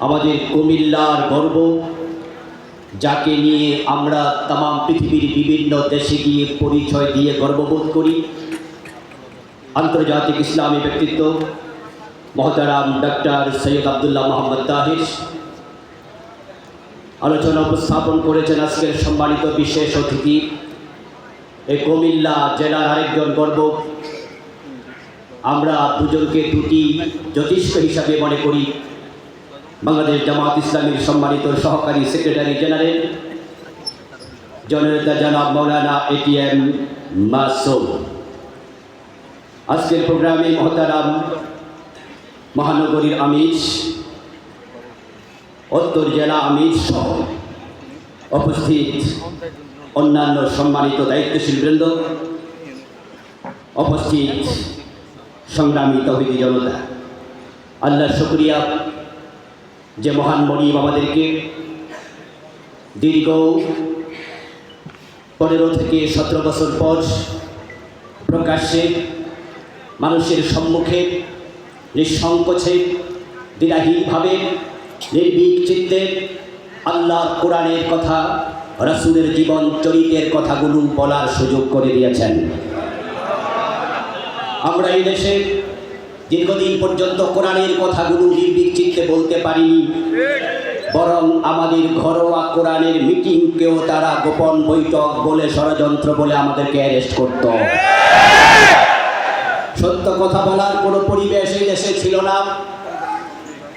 আমাদের কুমিল্লার গর্ব, যাকে নিয়ে আমরা তাম পৃথিবীর বিভিন্ন দেশে গিয়ে পরিচয় দিয়ে গর্ববোধ করি। আন্তর্জাতিক ইসলামী ব্যক্তিত্ব, মহতারাম ডক্টর সৈয়দ আবদুল্লাহ মোহাম্মদ তাহির। আলোচনা উপস্থাপন করেছেন আজকের সম্মানিত বিশেষ অতিথি। এই কুমিল্লা জেলার আরেকজন গর্ব। আমরা দুজনকে দুটি যথেষ্ট হিসাবে মনে করি। বাংলাদেশ জামাত ইসলামীর সম্মানিত সহকারী সেক্রেটারি জেনারেল জননেতা জনাব মৌলানা এটিএম মাসুম। আজকের প্রোগ্রামে মহতারাম মহানগরীর আমিষ, উত্তর জেলা আমিষ সহ উপস্থিত অন্যান্য সম্মানিত দায়িত্বশীল বৃন্দ, উপস্থিত সংগ্রামী তহিদি জনতা। আল্লাহ শুক্রিয়া। যে মহান মরিম আমাদেরকে দীর্ঘ পনেরো থেকে সতেরো বছর পর প্রকাশ্যে মানুষের সম্মুখে নিঃসংকোচে দ্বিধাহীনভাবে নির্ভীক চিত্তে আল্লাহ কোরআনের কথা, রাসুলের জীবন চরিত্রের কথাগুলো বলার সুযোগ করে দিয়েছেন। আমরা এই দেশে দীর্ঘদিন পর্যন্ত কোরআনের কথাগুলো চিত্তে বলতে পারিনি। বরং আমাদের ঘরোয়া কোরআনের মিটিংকেও তারা গোপন বৈঠক বলে ষড়যন্ত্র বলে আমাদেরকে অ্যারেস্ট করত। সত্য কথা বলার কোনো পরিবেশ এই দেশে ছিল না।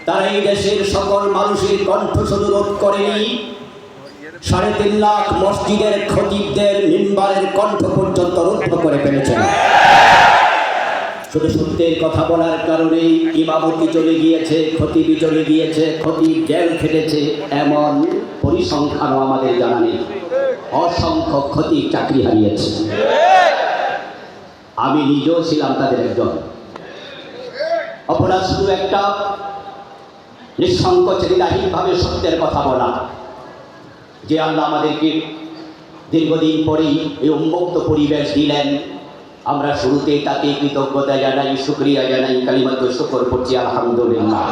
তারা এই দেশের সকল মানুষের কণ্ঠ শুধু রোধ করেনি। সাড়ে তিন লাখ মসজিদের খতিবদের মিম্বারের কণ্ঠ পর্যন্ত রুদ্ধ করে ফেলেছেন। শুধু সত্যের কথা বলার কারণে ইমামতি চলে গিয়েছে, খতিবি চলে গিয়েছে ক্ষতি জেল খেটেছে, এমন পরিসংখ্যানও আমাদের জানা নেই। অসংখ্য ক্ষতি চাকরি হারিয়েছে। আমি নিজেও ছিলাম তাদের একজন। অপরাধ শুধু একটা নিঃসংকোচে দ্বিধাহীনভাবে সত্যের কথা বলা। যে আল্লাহ আমাদেরকে দীর্ঘদিন পরেই এই উন্মুক্ত পরিবেশ দিলেন আমরা শুরুতে তাকে কৃতজ্ঞতা জানাই, শুক্রিয়া জানাই, কালিমাত শুকর করছি, আলহামদুলিল্লাহ।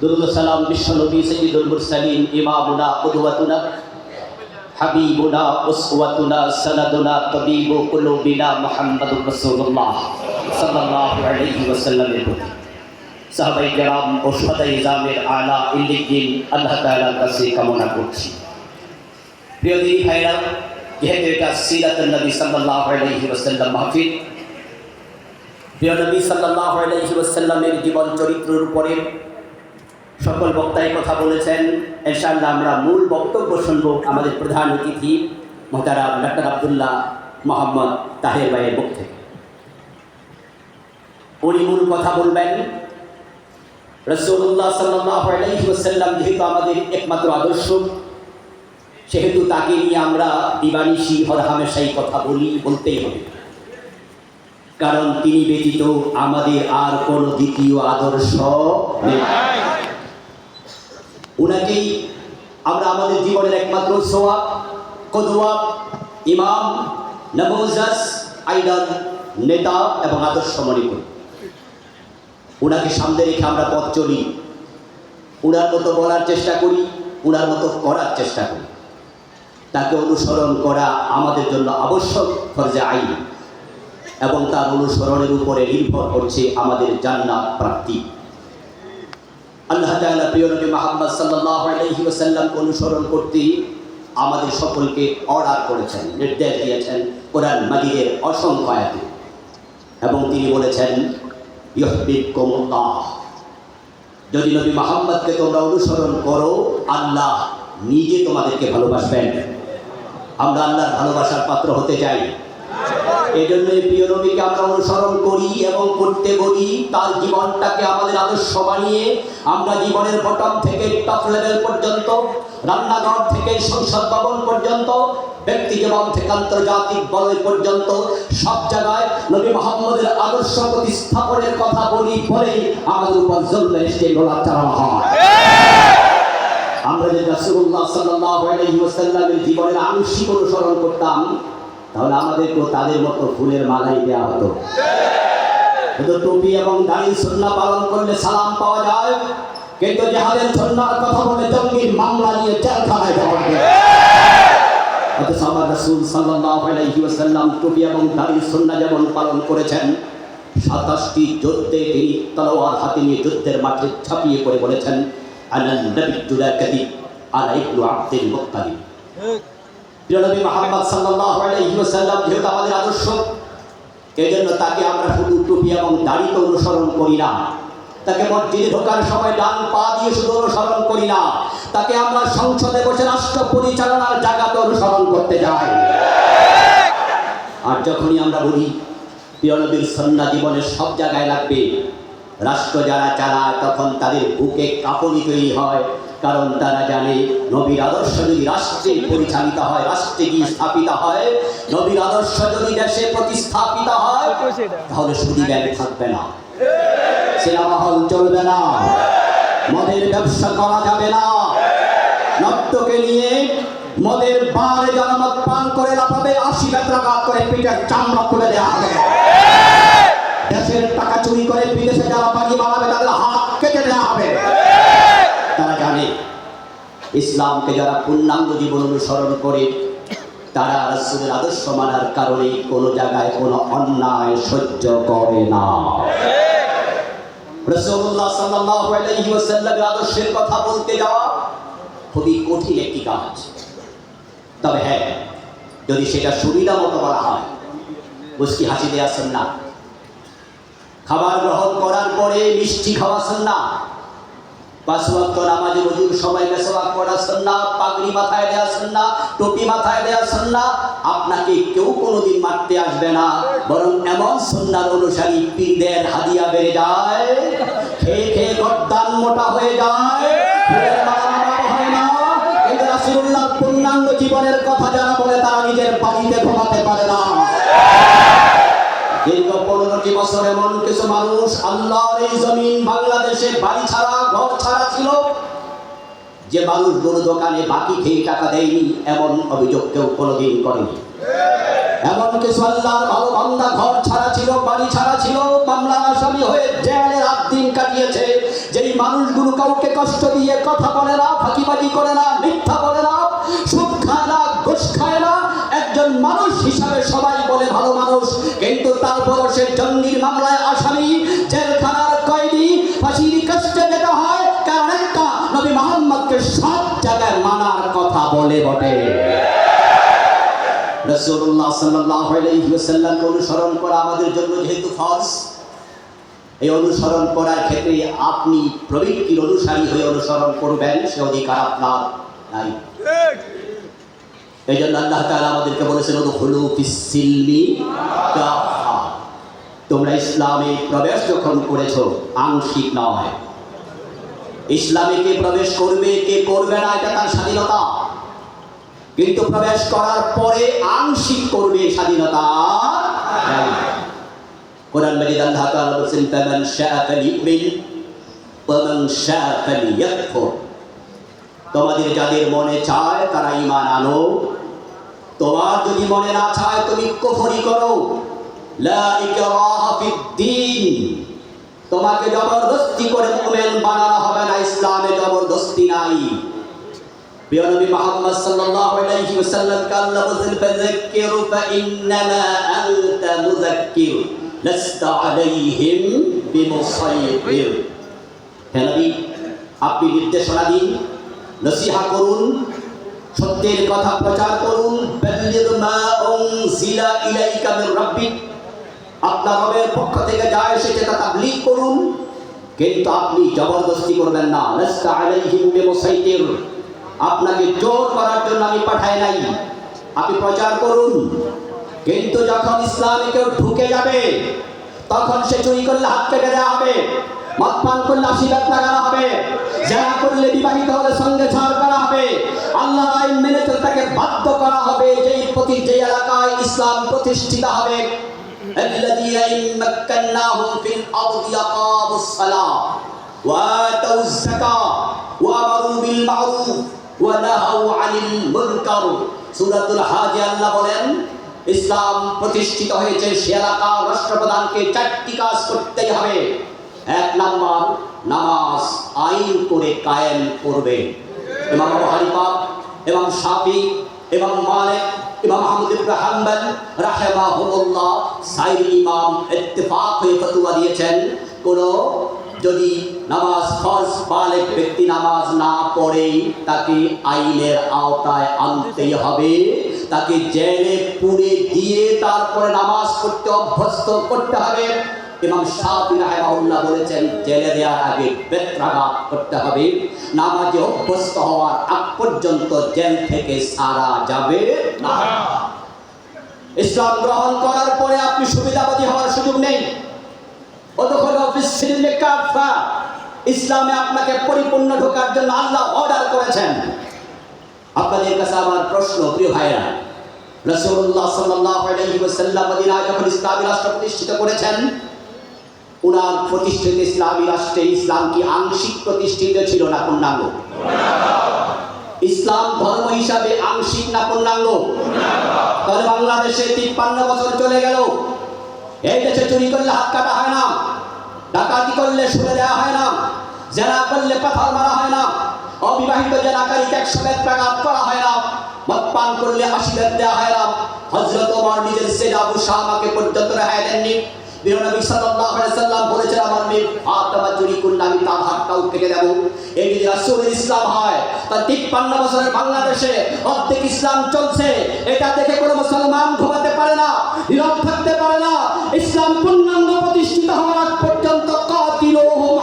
দুরুদ সালাম বিশ্বনবী সৈয়দুল মুরসালিন, ইমামুনা কুদওয়াতুনা হাবিবুনা, উসওয়াতুনা, সানাদুনা, তবিবু কুলুবিনা মুহাম্মাদুর রাসূলুল্লাহ সাল্লাল্লাহু আলাইহি ওয়াসাল্লামের প্রতি। সাহাবাই কেরাম ও সদাই ইজামের আলা ইল্লিগিন, আল্লাহ তাআলার কাছে কামনা করছি। প্রিয় দিনী ভাইরা যেহেতু এটা প্রিয় নবী জীবন চরিত্রের উপরে সকল বক্তাই কথা বলেছেন। ইনশাআল্লাহ আমরা মূল বক্তব্য শুনব আমাদের প্রধান অতিথি মোহতারাম ডাক্তার আব্দুল্লাহ মোহাম্মদ তাহের ভাইয়ের থেকে। উনি মূল কথা বলবেন রসুল্লাহ সাল্লাহ আলাইসাল্লাম যেহেতু আমাদের একমাত্র আদর্শ সেহেতু তাকে নিয়ে আমরা দিবানিশি হরহামেশাই কথা বলি, বলতেই হবে। কারণ তিনি ব্যতীত আমাদের আর কোনো দ্বিতীয় আদর্শ নেই। উনাকেই আমরা আমাদের জীবনের একমাত্র সোয়াব কদুয়া ইমাম নবজাস আইডল, নেতা এবং আদর্শ মনে করি। ওনাকে সামনে রেখে আমরা পথ চলি। ওনার মতো বলার চেষ্টা করি, ওনার মতো করার চেষ্টা করি। তাকে অনুসরণ করা আমাদের জন্য আবশ্যক ফরজে আইন। এবং তার অনুসরণের উপরে নির্ভর করছে আমাদের জান্নাত প্রাপ্তি। আল্লাহ তাআলা প্রিয় নবী মুহাম্মদ সাল্লাল্লাহু আলাইহি ওয়াসাল্লামকে অনুসরণ করতে আমাদের সকলকে অর্ডার করেছেন, নির্দেশ দিয়েছেন কোরআন মাজিদের অসংখ্য আয়াতে। এবং তিনি বলেছেন ইহবিবকুমুল্লাহ যদি নবী মুহাম্মদকে তোমরা অনুসরণ করো, আল্লাহ নিজে তোমাদেরকে ভালোবাসবেন। আমরা আল্লাহর ভালোবাসার পাত্র হতে চাই। এই জন্য প্রিয় নবীকে আমরা অনুসরণ করি এবং করতে বলি, তার জীবনটাকে আমাদের আদর্শ বানিয়ে আমরা জীবনের বটম থেকে টপ লেভেল পর্যন্ত, রান্নাঘর থেকে সংসদ ভবন পর্যন্ত, ব্যক্তি জীবন থেকে আন্তর্জাতিক বলয় পর্যন্ত, সব জায়গায় নবী মোহাম্মদের আদর্শ প্রতিস্থাপনের কথা বলি পরেই আমাদের উপর স্টেজ চালানো হয়। আমরা যদি আলাইহি ওয়াসাল্লামের জীবনের আংশিক অনুসরণ করতাম, তাহলে আমাদেরকেও তাদের মতো ফুলের মালাই দেওয়া হতো। শুধু টুপি এবং দাড়ি সুন্না পালন করলে সালাম পাওয়া যায়। কিন্তু জেহাদের সুন্নার কথা বলে জঙ্গির মামলা নিয়ে জেলখানায় যাওয়া অথচ আমার রাসূল ওয়াসাল্লাম টুপি এবং দাড়ি সুন্না যেমন পালন করেছেন, সাতাশটি যুদ্ধে তিনি তলোয়ার হাতে নিয়ে যুদ্ধের মাঠে ছাপিয়ে পড়ে বলেছেন আনান নবিয়্যুল কাদিব আনা ইবনু আব্দুল মুত্তালিব। প্রিয় নবী মুহাম্মদ সাল্লাল্লাহু আলাইহি ওয়াসাল্লাম, যেহেতু আমাদের আদর্শ এই জন্য তাকে আমরা শুধু টুপি এবং দাড়িতে অনুসরণ করি না। তাকে মসজিদে ঢোকার সময় ডান পা দিয়ে শুধু অনুসরণ করি না। তাকে আমরা সংসদে বসে রাষ্ট্র পরিচালনার জায়গাতে অনুসরণ করতে যাই। আর যখনই আমরা বলি, প্রিয় নবীর সন্না জীবনের সব জায়গায় লাগবে রাষ্ট্র যারা চালায়, তখন তাদের বুকে কাঁপনি তৈরি হয়। কারণ তারা জানে, নবীর আদর্শ যদি রাষ্ট্রে পরিচালিত হয়, রাষ্ট্রে গিয়ে স্থাপিত হয়, নবীর আদর্শ যদি দেশে প্রতিস্থাপিত হয়, তাহলে সুদী ব্যাংক থাকবে না। সিনেমা হল চলবে না। মদের ব্যবসা করা যাবে না। নর্তকে নিয়ে মদের বারে জনমত পান করে লাফাবে, আশি বেত্রাঘাত করে পিঠের চামড়া তুলে দেওয়া হবে। দেশের টাকা চুরি করে বিদেশে যারা বাড়ি বানাবে, তাদের হাত কেটে দেওয়া হবে। তারা জানে, ইসলামকে যারা পূর্ণাঙ্গ জীবন অনুসরণ করে, তারা রাসূলের আদর্শ মানার কারণে কোনো জায়গায় কোনো অন্যায় সহ্য করে না। রাসূলুল্লাহ সাল্লাল্লাহু আলাইহি ওয়াসাল্লামের আদর্শের কথা বলতে যাওয়া খুবই কঠিন একটি কাজ। তবে হ্যাঁ যদি সেটা সুবিধা মতো করা হয় মুস্কি হাসি দেওয়া না খাবার গ্রহণ করার পরে মিষ্টি খাওয়া না পাঁচ ওয়াক্ত নামাজে ওজুর সময় মেসওয়াক পড়া সুন্নাহ, পাগড়ি মাথায় দেওয়া সুন্নাহ, টুপি মাথায় দেওয়া সুন্নাহ। আপনাকে কেউ কোনোদিন মারতে আসবে না, বরং এমন সুন্নার অনুসারী পীরদের হাদিয়া বেড়ে যায়। খেয়ে খেয়ে গর্দান মোটা হয়ে যায়। জীবনের কথা যারা বলে, তারা নিজের বাড়িতে ঘুমাতে পারে না। দীর্ঘ পনেরোটি বছর এমন কিছু মানুষ আল্লাহর এই জমিন বাংলাদেশে বাড়ি ছাড়া, ঘর ছাড়া ছিল? যে মানুষগুলো দোকানে বাকি খেয়ে টাকা দেয়নি, এমন অভিযোগ কেউ কোনোদিন করেনি। এমন কিছু আল্লাহর ভালো বান্দা ঘর ছাড়া ছিল, বাড়ি ছাড়া ছিল মামলা আসামি হয়ে জেলে রাত দিন কাটিয়েছে। যেই মানুষগুলো কাউকে কষ্ট দিয়ে কথা বলে না, ফাঁকিবাজি করে না, মিথ্যা বলে না, সুদ খায় না, ঘুষ খায় না, একজন মানুষ বলে ভালো মানুষ, কিন্তু তারপরও সে জঙ্গির মামলায় আসামি, জেলখানার কয়েদি, ফাঁসির কষ্টে যেতে হয়, কারণ একটা নবী মোহাম্মদকে সব জায়গায় মানার কথা বলে বটে। রাসূলুল্লাহ সাল্লাল্লাহু আলাইহি অনুসরণ করা আমাদের জন্য যেহেতু ফরজ, এই অনুসরণ করার ক্ষেত্রে আপনি প্রবৃত্তির অনুসারী হয়ে অনুসরণ করবেন, সে অধিকার আপনার। নাই এই জন্য আল্লাহ তাআলা আমাদেরকে বলেছেন হলু তোমরা ইসলামে প্রবেশ যখন করেছ, আংশিক নয়। ইসলামে কে প্রবেশ করবে, কে করবে না, এটা তার স্বাধীনতা। কিন্তু প্রবেশ করার পরে আংশিক করবে স্বাধীনতা। কোরআন মাজিদ আল্লাহ তাআলা বলেছেন, ফামান শাআ তোমাদের যাদের মনে চায় তারা ইমান আনো। তোমার যদি মনে না চায়, তুমি কুফরি করো। তোমাকে জবরদস্তি করে মুমিন বানানো হবে না, ইসলামে জবরদস্তি নাই। আপনি নির্দেশনা দিন। নসিহা করুন, সত্যের কথা প্রচার করুন। বাল্লিগ মা আপনার রবের পক্ষ থেকে যা এসেছে তা তাবলীগ করুন। কিন্তু আপনি জবরদস্তি করবেন না। লাস্তা আলাইহিম বিমুসাইতির। আপনাকে জোর করার জন্য আমি পাঠাই নাই। আপনি প্রচার করুন। কিন্তু যখন ইসলামে কেউ ঢুকে যাবে, তখন সে চুরি করলে হাত কেটে দেওয়া হবে মদ পান করলে আশীর্বাদ লাগানো হবে। যারা করলে বিবাহিত হলে সঙ্গে ছাড় করা হবে আল্লাহ আইন মেনে চলতে তাকে বাধ্য করা হবে যেই প্রতি যে এলাকায় ইসলাম প্রতিষ্ঠিত হবে الذين إن مكناهم في الأرض أقاموا الصلاة وآتوا الزكاة وأمروا بالمعروف ونهوا عن المنكر সূরাতুল হাজ আল্লাহ বলেন ইসলাম প্রতিষ্ঠিত হয়েছে সে এলাকার রাষ্ট্রপ্রধানকে চারটি কাজ করতেই হবে এক নাম্বার নামাজ আইন করে কায়েম করবে। আবু হানিফা এবং শাফি এবং মালিক, ইমাম আহমদ ইবনে হাম্বল রাহিমাহুল্লাহ সাইর ইমাম ইত্তেফাক হয়ে ফতোয়া দিয়েছেন, কোন যদি নামাজ ফরজ বালেক ব্যক্তি নামাজ না পড়ে তাকে আইনের আওতায় আনতেই হবে, তাকে জেলে পুরে দিয়ে তারপরে নামাজ পড়তে অভ্যস্ত করতে হবে। ইমাম শাফি রাহিমাহুল্লাহ বলেছেন, জেলে দেওয়ার আগে বেত্রাঘাত করতে হবে। নামাজে অভ্যস্ত হওয়ার আগ পর্যন্ত জেল থেকে সারা যাবে না। ইসলাম গ্রহণ করার পরে আপনি সুবিধাবাদী হওয়ার সুযোগ নেই। ইসলামে আপনাকে পরিপূর্ণ ঢোকার জন্য আল্লাহ অর্ডার করেছেন। আপনাদের কাছে আমার প্রশ্ন, প্রিয় ভাইরা রসুল্লাহ সাল্লাহ আলাইহি ওয়াসাল্লাম মদিনায় যখন ইসলামী রাষ্ট্র প্রতিষ্ঠিত করেছেন উনার প্রতিষ্ঠিত ইসলামী রাষ্ট্রে ইসলাম কি আংশিক প্রতিষ্ঠিত ছিল না পূর্ণাঙ্গ? ইসলাম ধর্ম হিসাবে আংশিক না পূর্ণাঙ্গ? তাহলে বাংলাদেশে তিপ্পান্ন বছর চলে গেল। এই দেশে চুরি করলে হাত কাটা হয় না। ডাকাতি করলে সরে দেওয়া হয় না। জেনা করলে পাথর মারা হয় না। অবিবাহিত জেনাকারীকে একশো বেত্রাঘাত করা হয় না। মদ পান করলে আশি বেত দেওয়া হয় না। হজরত ওমর নিজের সেরা আবু শাহমাকে পর্যন্ত রেহাই দেননি। বিনবী সাল্লাল্লাহু আলাইহি সাল্লাম বলেছেন, আমার মেয়ে ফাতেমা চুরি করলে আমি তার হাতটাও কেটে দেব। এই যদি রাসূলের ইসলাম তার 53 বছরের বাংলাদেশে অর্ধেক ইসলাম চলছে। এটা দেখে কোনো মুসলমান ঘুমাতে পারে না থাকতে পারে না। ইসলাম পূর্ণাঙ্গ প্রতিষ্ঠিত হওয়ার আগ পর্যন্ত কাতিলুহুম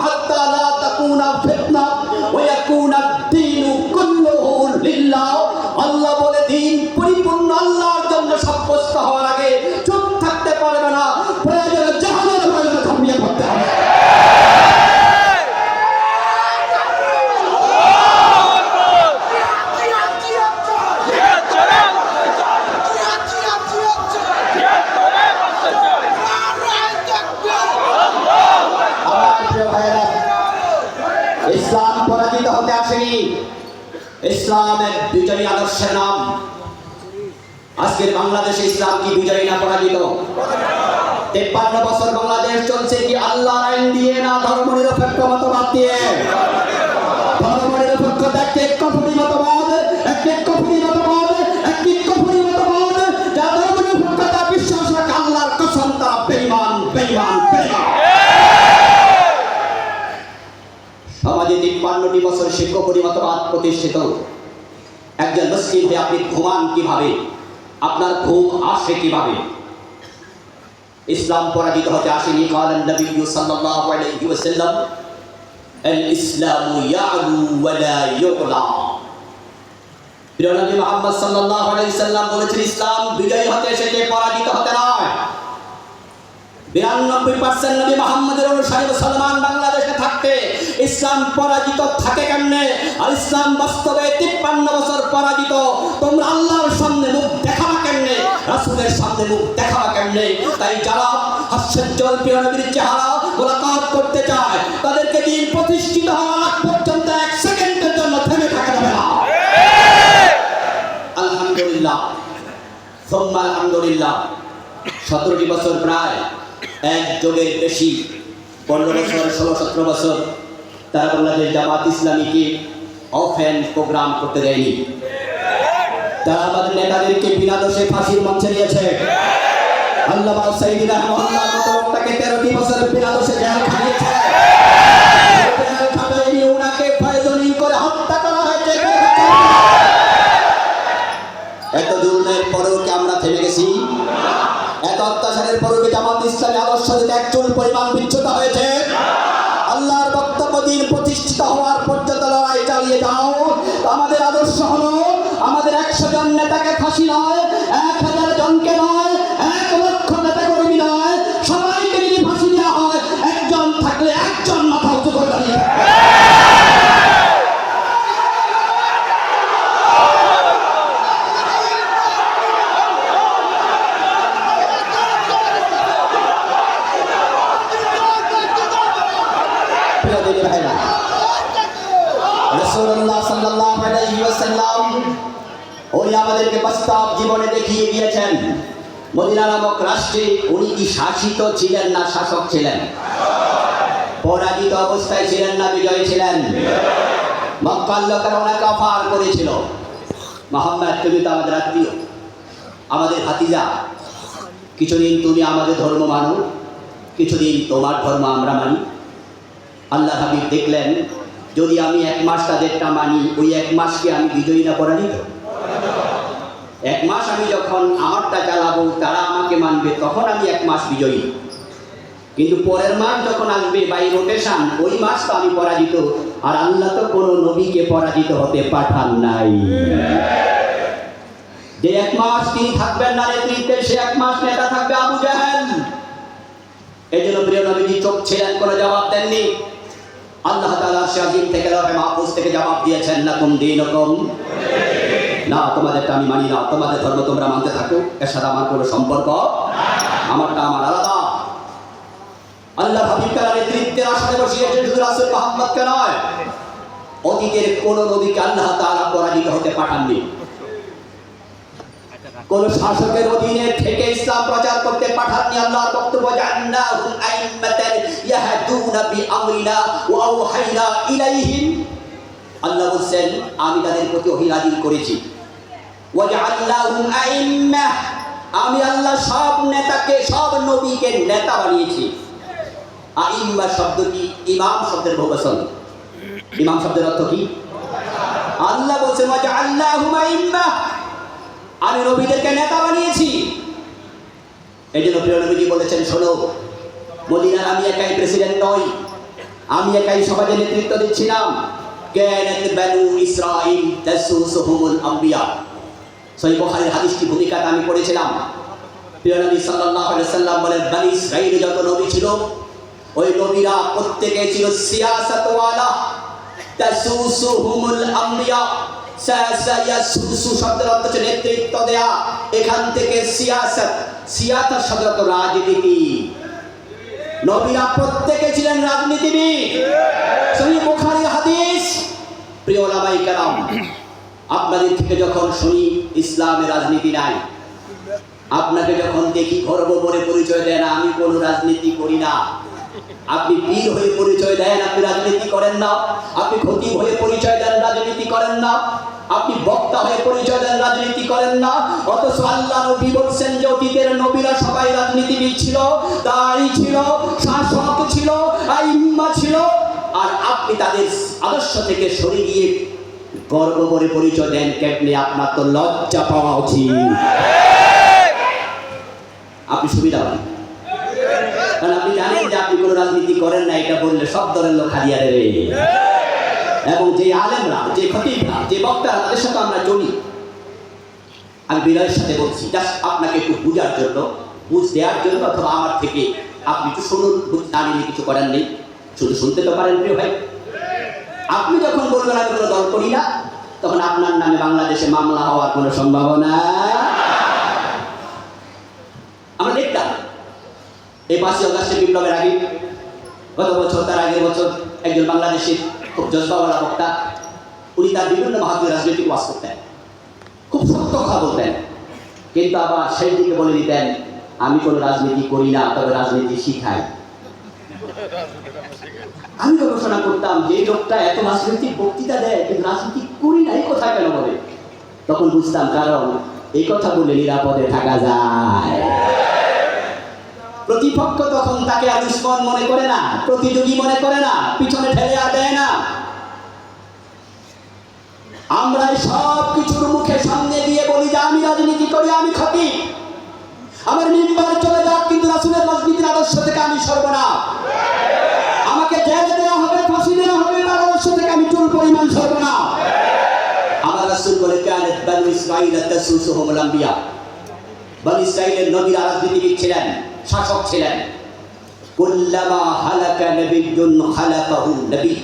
বিজয়ী আদর্শের নাম আজকের বাংলাদেশে ইসলাম কি বিজয়ী না পরাজিত? তেপ্পান্ন বছর বাংলাদেশ চলছে কি আল্লাহ আইন দিয়ে না ধর্ম নিরপেক্ষ মতবাদ দিয়ে? ধর্ম কফরি মতবাদ একটি কফরি মতবাদ একটি কফরি মতবাদ। যা ধর্ম নিরপেক্ষতা বিশ্বাস রাখে, আল্লাহর কসম তারা বেঈমান বেঈমান বেঈমান। সমাজে তিপ্পান্নটি বছর শিল্প পরিমতবাদ প্রতিষ্ঠিত। একজন মুসলিম হয়ে আপনি ঘুমান কীভাবে? আপনার ঘুম আসে কীভাবে? ইসলাম পরাজিত হতে আসেনি, কালেন নবী সাল্লাল্লাহু আলাইহি ওয়াসাল্লাম। আল ইসলামু ইয়ালু ওয়া লা ইউলা। প্রিয় নবী মুহাম্মদ সাল্লাল্লাহু আলাইহি সাল্লাম বলেছেন, ইসলাম বিজয়ী হতে এসেছে, পরাজিত হতে নয়। বিরানব্বই পার্সেন্ট নবী মোহাম্মদের অনুসারী মুসলমান বাংলাদেশে থাকতে ইসলাম পরাজিত থাকে কেমনে? আর ইসলাম বাস্তবে তিপ্পান্ন বছর পরাজিত। তোমরা আল্লাহর সামনে মুখ দেখাবা কেমনে? রাসূলের সামনে মুখ দেখাবা কেমনে? তাই যারা হাস্যজ্জ্বল প্রিয় নবীর চেহারা মোলাকাত করতে চায়, তাদেরকে দিন প্রতিষ্ঠিত হওয়ার আগ পর্যন্ত এক সেকেন্ডের জন্য থেমে থাকা যাবে না। আলহামদুলিল্লাহ। সোম্মা আলহামদুলিল্লাহ। সতেরোটি বছর প্রায় এক যুগের বেশি পনেরো বছর, ষোলো, সতেরো বছর তারা বাংলাদেশ জামাত ইসলামীকে অফেন প্রোগ্রাম করতে দেয়নি। তারা আমাদের নেতাদেরকে বিনা দোষে ফাঁসির মঞ্চে নিয়েছে। আল্লাহ সাইদিন তেরোটি বছর বিনা দোষে পরিমাণ বিচ্ছুত হয়েছে। আল্লাহর বক্তব্য দিন প্রতিষ্ঠিত হওয়ার পর্যন্ত লড়াই চালিয়ে যাও। আমাদের আদর্শ হলো, আমাদের একশো জন নেতাকে ফাঁসি নয় মদিনা নামক রাষ্ট্রে উনি কি শাসিত ছিলেন না শাসক ছিলেন? পরাজিত অবস্থায় ছিলেন না বিজয়ী ছিলেন? মক্কার লোকেরা ওনাকে অফার করেছিল। মোহাম্মদ, তুমি তো আমাদের আত্মীয়, আমাদের ভাতিজা। কিছুদিন তুমি আমাদের ধর্ম মানো, কিছুদিন তোমার ধর্ম আমরা মানি। আল্লাহ হাবিব দেখলেন, যদি আমি এক মাস তাদেরটা মানি, ওই এক মাসকে আমি বিজয়ী না পরাজিত? এক মাস আমি যখন আমারটা চালাবো তারা আমাকে মানবে, তখন আমি এক মাস বিজয়ী। কিন্তু পরের মাস যখন আসবে বাই রোটেশন ওই মাস তো আমি পরাজিত। আর আল্লাহ তো কোনো নবীকে পরাজিত হতে পাঠান নাই। যে এক মাস তিনি থাকবেন না নেতৃত্বে সে এক মাস নেতা থাকবে আবু জাহেল। এই জন্য প্রিয় নবীজি চোখ ছিলেন কোনো জবাব দেননি। আল্লাহ তালা শাহিদ থেকে মাহফুজ থেকে জবাব দিয়েছেন না কুম দিন না তোমাদেরটা আমি মানি না। তোমাদের ধর্ম তোমরা মানতে থাকো। এর সাথে আমার কোনো সম্পর্ক? আমারটা আমার আলাদা। আল্লাহ হাবিবকার নেতৃত্বের আশাতে বসিয়েছেন শুধু রাসূল মুহাম্মদকে নয়। অতীতের কোন নদীকে আল্লাহ তাআলা পরাজিত হতে পাঠাননি। কোন শাসকের অধীনে থেকে ইসলাম প্রচার করতে পাঠাননি আল্লাহর বক্তব্য জান্নাহুম আইম্মাতান ইয়াহদুনা বিআমরিনা ওয়া আওহাইনা ইলাইহিম। আল্লাহ বলছেন, আমি তাদের প্রতি ওহী নাযিল করেছি। আমি আল্লাহ সব নেতাকে, সব নবীকে নেতা বানিয়েছি। আইম্মা শব্দটি ইমাম শব্দের বহুবচন ইমাম শব্দের অর্থ কি? আল্লাহ বলছেন ওয়া জাআলনাহুম আমি নবীদেরকে নেতা বানিয়েছি। এই জন্য প্রিয় নবীজি বলেছেন, শোনো, মদিনার আমি একাই প্রেসিডেন্ট নই। আমি একাই সমাজে নেতৃত্ব দিচ্ছিলাম। বানু ইসরাইল তাসুসুহুমুল আম্বিয়া। সহিহ বুখারীর হাদিসটি ভূমিকাটা আমি পড়েছিলাম। প্রিয় নবী আলাইহি সাল্লাম বলেন, বনি ইসরাইলে যত নবী ছিল, ওই নবীরা প্রত্যেকে ছিল সিয়াসাতওয়ালা। তাসুসুহুমুল আম্বিয়া সুসু শব্দের অর্থ হচ্ছে নেতৃত্ব দেয়া। এখান থেকে সিয়াসত সিয়াসত অর্থ রাজনীতি। নবীরা প্রত্যেকে ছিলেন রাজনীতিবিদ। সহি বুখারী হাদিস। প্রিয় ওলামাই কেরাম আপনাদের থেকে যখন শুনি ইসলামে রাজনীতি নাই, আপনাকে যখন দেখি গর্ব করে পরিচয় দেন আমি কোনো রাজনীতি করি না। আপনি বীর হয়ে পরিচয় দেন, আপনি রাজনীতি করেন না। আপনি ক্ষতি হয়ে পরিচয় দেন, রাজনীতি করেন না। আপনি বক্তা হয়ে পরিচয় দেন, রাজনীতি করেন না। অথচ আল্লাহ নবী বলছেন যে অতীতের নবীরা সবাই রাজনীতিবিদ ছিল দাঁড়ি ছিল, শাসক ছিল, আইম্মা ছিল। আর আপনি তাদের আদর্শ থেকে সরে গিয়ে গর্ব করে পরিচয় দেন কেটলে আপনার তো লজ্জা পাওয়া উচিত। আপনি সুবিধা পান কারণ আপনি জানেন যে আপনি কোনো রাজনীতি করেন না, এটা বললে সব দলের লোক হারিয়ে দেবে। এবং যে আলেমরা, যে খতিবরা, যে বক্তারা, তাদের সাথে আমরা চলি আমি বিনয়ের সাথে বলছি, জাস্ট আপনাকে একটু বুঝার জন্য, বুঝ দেওয়ার জন্য অথবা আমার থেকে আপনি একটু শুনুন, বুঝ না নিলে কিছু করার নেই। শুধু শুনতে তো পারেন প্রিয় ভাই। আপনি যখন বলবেন, আমি কোনো দল করি না তখন আপনার নামে বাংলাদেশে মামলা হওয়ার কোনো সম্ভাবনা? আমরা দেখতাম। এই পাঁচই অগাস্টের বিপ্লবের আগে, গত বছর, তার আগের বছর একজন বাংলাদেশের খুব জজবাওয়ালা বক্তা, উনি তার বিভিন্ন মহাত্মীয় রাজনৈতিক ওয়াজ করতেন। খুব সত্য কথা বলতেন। কিন্তু আবার সেই দিকে বলে দিতেন, আমি কোনো রাজনীতি করি না, তবে রাজনীতি শিখাই। আমি গবেষণা করতাম যে লোকটা এত রাজনৈতিক বক্তৃতা দেয়, কিন্তু রাজনীতি করি না এই কথা কেন বলে? তখন বুঝতাম কারণ এই কথা বলে নিরাপদে থাকা যায়। প্রতিপক্ষ তখন তাকে আর দুশ্মন মনে করে না, প্রতিযোগী মনে করে না, পিছনে ঠেলে আর দেয় না। আমরা সব কিছুর মুখে সামনে দিয়ে আমার নির্বাণ চলে যাক, কিন্তু রাসুলের রাজনীতির আদর্শ থেকে আমি সরব না আমাকে জেলে দেওয়া হবে, ফাঁসি দেওয়া হবে, তার আদর্শ থেকে আমি চুল পরিমাণ সরব না আমার রাসুল বলে, কানত বানু ইসরাইল তাসুসুহুমুল আম্বিয়া। বানু ইসরাইলের নবীরা রাজনীতিবিদ ছিলেন, শাসক ছিলেন। কুল্লামা হালাকা নবিয়্যুন খালাকাহু নবী।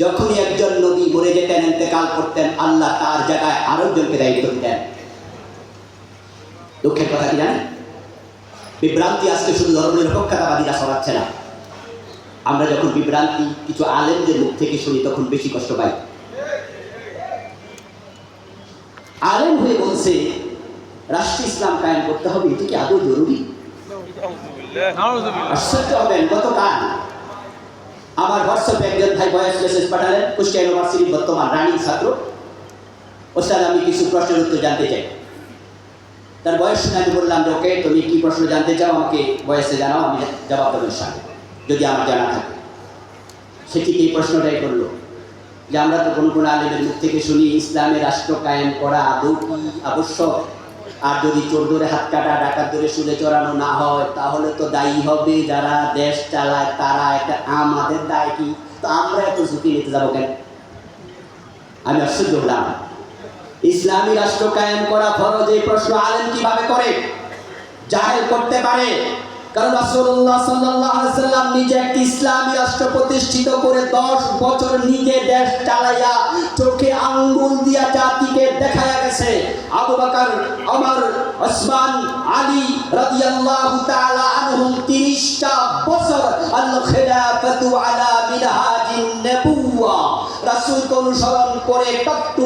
যখনই একজন নবী মরে যেতেন, ইন্তেকাল করতেন, আল্লাহ তার জায়গায় আরও একজনকে দায়িত্ব দিতেন। দুঃখের কথা কি জানেন? বিভ্রান্তি আজকে শুধু ধর্মনিরপেক্ষতাবাদীরা সরাচ্ছে না। আমরা যখন বিভ্রান্তি কিছু আলেমদের মুখ থেকে শুনি তখন বেশি কষ্ট পাই। আলেম হয়ে বলছে রাষ্ট্র ইসলাম কায়েম করতে হবে এটি কি আদৌ জরুরি? আশ্চর্য হবেন গতকাল আমার হোয়াটসঅ্যাপে একজন ভাই বয়স মেসেজ পাঠালেন কুষ্টিয়া ইউনিভার্সিটির বর্তমান রানিং ছাত্র। আমি কিছু প্রশ্নের উত্তর জানতে চাই। তার বয়স শুনে আমি বললাম যে, ওকে, তুমি কি প্রশ্ন জানতে চাও আমাকে বয়সে জানাও, আমি জবাব দেবো সাথে যদি আমার জানা থাকে। সে ঠিক এই প্রশ্নটাই করল। যে আমরা তো কোনো কোনো আলেমের মুখ থেকে শুনি, ইসলামে রাষ্ট্র কায়েম করা আদৌ আবশ্যক? আর যদি চোর ধরে হাত কাটা, ডাকাত ধরে শুলে চড়ানো না হয়, তাহলে তো দায়ী হবে যারা দেশ চালায়, তারা একটা আমাদের দায় কি? তো আমরা এত ঝুঁকি নিতে যাব কেন? আমি আশ্চর্য হলাম। ইসলামী রাষ্ট্র কায়েম করা ফরজ, এই প্রশ্ন আলেম কীভাবে করে? জাহেল করতে পারে। কারণ রাসূলুল্লাহ সাল্লাল্লাহু আলাইহি সাল্লাম নিজে একটি ইসলামী রাষ্ট্র প্রতিষ্ঠিত করে 10 বছর নিজে দেশ চোখে আঙ্গুল দিয়া জাতিকে দেখায়া গেছে। আবু বকর, ওমর, ওসমান, আলী রাদিয়াল্লাহু তাআলা আনহুম 30টা বছর আল খিলাফাতু আলা মিনহাজিন অনুসরণ করে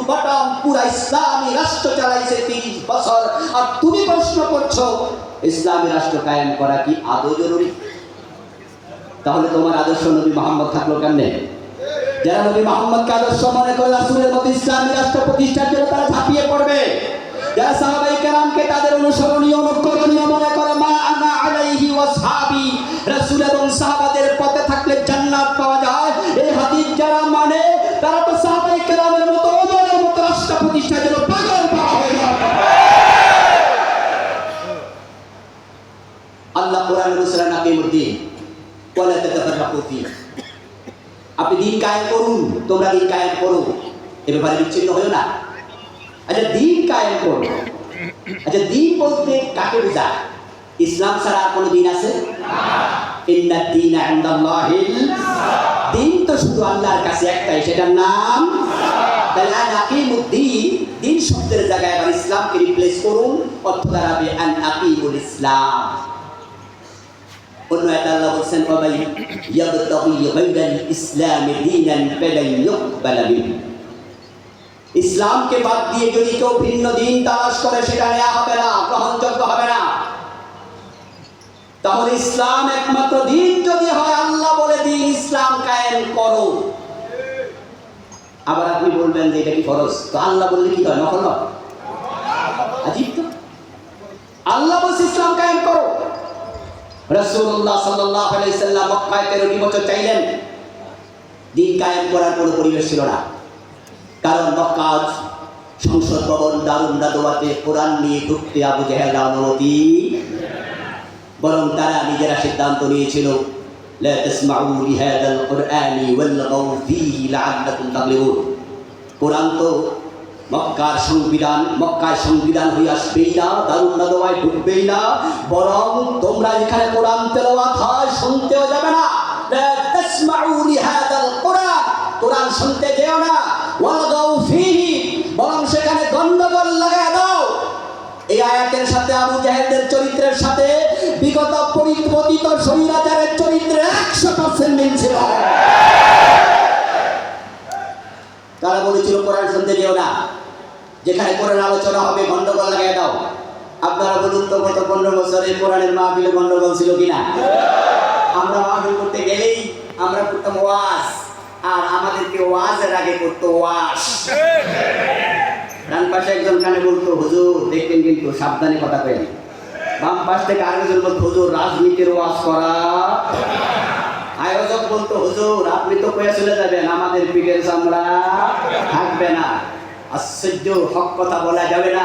বটম পুরা ইসলামী রাষ্ট্র চালাইছে 30 বছর। আর তুমি প্রশ্ন করছ, ইসলামী রাষ্ট্র কায়েম করা কি আদৌ জরুরি? তাহলে তোমার আদর্শ নবী মোহাম্মদ থাকল কেমনে? যারা নবী মোহাম্মদকে আদর্শ মনে করে রাসূলের মতো ইসলামী রাষ্ট্র প্রতিষ্ঠার জন্য তারা ঝাঁপিয়ে পড়বে। যারা সাহাবাই কেরামকে তাদের অনুসরণীয় আকিমুদ্দিন ওয়ালা তাতাফাররাকু ফি আপনি দিন কায়েম করুন তোমরা দিন কায়েম করো এ ব্যাপারে বিচ্ছিন্ন হয়েও না আচ্ছা দিন কায়েম করো আচ্ছা দিন বলতে কাকে বোঝায় ইসলাম ছাড়া আর কোনো দিন আছে দিন তো শুধু আল্লাহর কাছে একটাই সেটার নাম দিন শব্দের জায়গায় আবার ইসলামকে রিপ্লেস করুন অর্থ দাঁড়াবে আন আকিমুল ইসলাম অন্য একটা আল্লাহ বলছেন ওয়াবাই ইয়াবতাগি গায়রাল ইসলাম দীনান ফালান ইউকবালা মিনহু ইসলামকে বাদ দিয়ে যদি কেউ ভিন্ন দিন তালাশ করে, সেটা নেওয়া হবে না, গ্রহণযোগ্য হবে না। তাহলে ইসলাম একমাত্র দিন যদি হয়, আল্লাহ বলে দিন ইসলাম কায়েম করো। আবার আপনি বলবেন যে এটা কি ফরজ? তো আল্লাহ বললে কি হয়? নকল আজীব তো। আল্লাহ বলছে ইসলাম কায়েম করো। রাসূলুল্লাহ সাল্লাল্লাহু আলাইহি সাল্লাম মক্কায় 13 বছর চাইলেন দিন কায়েম করার কোনো পরিবেশ ছিল না কারণ মক্কা সংসদ ভবন দারুন দাদোয়াতে কোরআন নিয়ে ঢুকতে আবু জাহেল অনুমতি বরং তারা নিজেরা সিদ্ধান্ত নিয়েছিল لا تسمعوا لهذا القرآن والغوا فيه لعلكم تغلبون কোরআন তো মক্কার সংবিধান, মক্কায় সংবিধান হইয়া আসবেই না, দারুণ নাদোয়ায় ঢুকবেই না, বরং তোমরা এখানে কোরআন তেলাওয়াত হয় শুনতেও যাবে না। কোরআন শুনতে বরং সেখানে দাও। এই সাথে চরিত্রের সাথে বিগত একশো ছিল। তারা বলেছিল, কোরআন শুনতে যেও না। যেখানে কোরআন আলোচনা হবে, গন্ডগোল লাগাই দাও। আপনারা বলুন তো, গত পনেরো বছরে কোরআনের মাহফিলে গন্ডগোল ছিল কিনা? আমরা মাহফিল করতে গেলেই আমরা করতাম ওয়াজ, আর আমাদেরকে ওয়াজের আগে করতো ওয়াজ ডান পাশে একজন কানে বলতো, হুজুর, দেখবেন কিন্তু, সাবধানে কথা কয়েন বাম পাশ থেকে আরেকজন বলতো, হুজুর, রাজনীতির ওয়াজ করা। আয়োজক বলতো, হুজুর, আপনি তো কয়ে চলে যাবেন, আমাদের পিঠের চামড়া থাকবে না। আশ্চর্য হক কথা বলা যাবে না।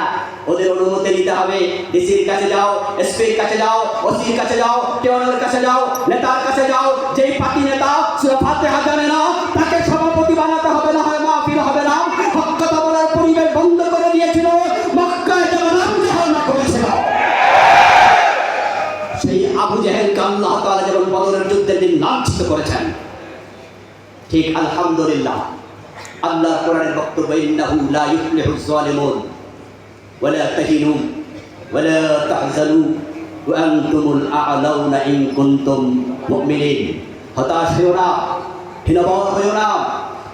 ওদের অনুমতি নিতে হবে। ডিসির কাছে যাও, এসপির কাছে যাও, ওসির কাছে যাও, টেওয়ানোর কাছে যাও, নেতার কাছে যাও। যেই পার্টি নেতা সুরা ফাতেহা জানে না। তাকে সভাপতি বানাতে হবে না, হয় মাহফিল হবে না। হক কথা বলার পরিবেশ বন্ধ করে দিয়েছিল। মক্কায় যেমন আবু করেছিল। সেই আবু জাহেলকে আল্লাহ তাআলা যেমন বদরের যুদ্ধের দিন লাঞ্ছিত করেছেন, ঠিক আলহামদুলিল্লাহ। আল্লাহর কোরআনের বক্তব্য, ইন্নাহু লা ইফলিহুজ জালিমুন ওয়ালা তাহিনু, ওয়ালা তাহজানু, ওয়া আনতুমুল আ'লাউনা ইন কুনতুম মুমিনিন। হতাশ হইও না, হীনবল হইও না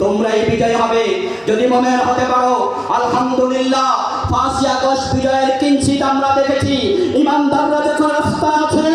তোমরা এই বিজয় হবে। যদি মোমেন হতে পারো, আলহামদুলিল্লাহ, পাঁচই আগস্ট বিজয়ের কিঞ্চিত আমরা দেখেছি। ইমানদাররা যখন রাস্তা আছে